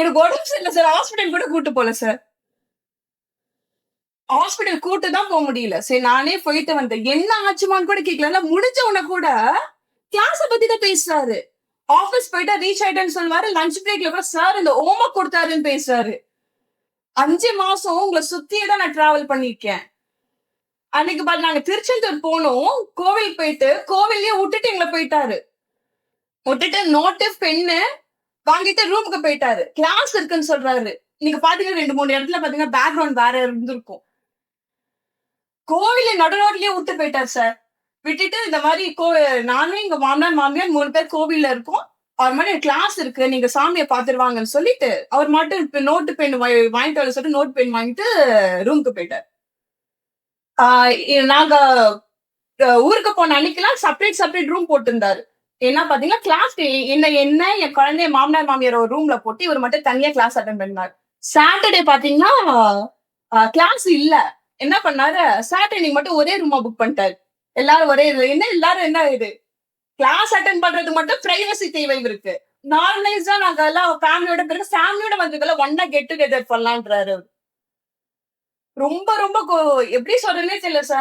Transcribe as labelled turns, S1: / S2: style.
S1: எனக்கு உடம்பு சரியில்லை சார். ஹாஸ்பிட்டல் கூட கூட்டு போல சார். ஹாஸ்பிட்டல் கூட்டு தான் போக முடியல. சரி நானே போயிட்டு வந்தேன். என்ன ஆச்சுமான்னு கூட கேட்கல முடிஞ்ச உன கூட கிளாஸ பத்தி தான் பேசுறாரு. ஆபீஸ் போயிட்டா ரீச் ஆயிட்டேன்னு சொல்லுவாரு. லஞ்ச் பிரேக்ல கூட சார் இந்த ஓம கொடுத்தாருன்னு பேசுறாரு. அஞ்சு மாசம் உங்களை சுத்தியே தான் நான் டிராவல் பண்ணிருக்கேன் அன்னைக்கு பாரு நாங்க திருச்செந்தூர் போனோம். கோவில் போயிட்டு கோவில்லயே விட்டுட்டு எங்களை போயிட்டாரு. விட்டுட்டு நோட்டு பெண்ணு வாங்கிட்டு ரூமுக்கு போயிட்டாரு. கிளாஸ் இருக்குன்னு சொல்றாரு. நீங்க பாத்தீங்கன்னா ரெண்டு மூணு இடத்துல பாத்தீங்கன்னா பேக்ரவுண்ட் வேற இருந்திருக்கும். கோவில நடு விட்டு போயிட்டார் சார் விட்டுட்டு இந்த மாதிரி கோ நானும் எங்க மாமனார் மாமியார் மூணு பேர் கோவில்ல இருக்கோம். அவர் மாதிரி கிளாஸ் இருக்கு. நீங்க சாமியை பாத்துருவாங்கன்னு சொல்லிட்டு அவர் மட்டும் இப்ப நோட்டு பென் வாங்கிட்டு வர சொல்லிட்டு நோட் பென் வாங்கிட்டு ரூமுக்கு போயிட்டார். நாங்க ஊருக்கு போன அன்னைக்கெல்லாம் செப்பரேட் செப்பரேட் ரூம் போட்டிருந்தாரு. என்ன பாத்தீங்கன்னா கிளாஸ் என்ன என்ன என் குழந்தைய மாமனார் மாமியார் ஒரு ரூம்ல போட்டு இவர் மட்டும் தனியா கிளாஸ் அட்டன் பண்ணார் சாட்டர்டே பாத்தீங்கன்னா கிளாஸ் இல்ல. என்ன பண்ணாரு? சாட்டர்டே மட்டும் ஒரே ரூமா புக் பண்ணிட்டாரு. எல்லாரும் ஒரே இது. என்ன எல்லாரும் என்ன இது? கிளாஸ் அட்டன் பண்றது மட்டும் பிரைவசி தேவை இருக்கு நார்மலைஸா நாங்க எல்லாம் ஃபேமிலியோட பிறகு ஃபேமிலியோட வந்ததுல ஒன்னா கெட் டுகெதர் பண்ணலான்றாரு ரொம்ப ரொம்ப கோ- எப்படி சொல்றதுன்னே தெரியல சார்